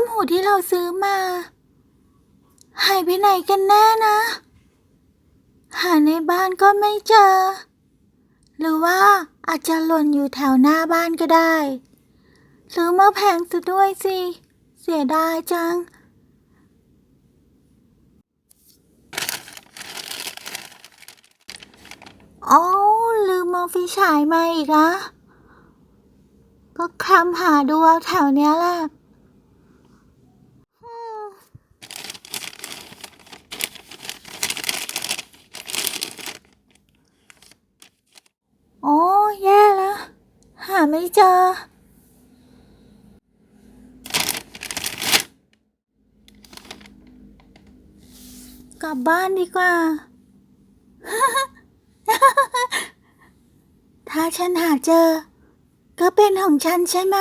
มหูที่เราซื้อมา หายไปไหนกันแน่นะ หาในบ้านก็ไม่เจอ หรือว่าอาจจะหล่นอยู่แถวหน้าบ้านก็ได้ ซื้อมาแพงซะด้วยสิ เสียดายจังโอ้ลืมมองไฟฉายมาอีกอะก็คลำหาดูเอาแถวเนี้ยแหละอืมโอ้แย่แล้ว หาไม่เจอ กลับบ้านดีกว่า ถ้าฉันหาเจอ ก็เป็นของฉันใช่ไหม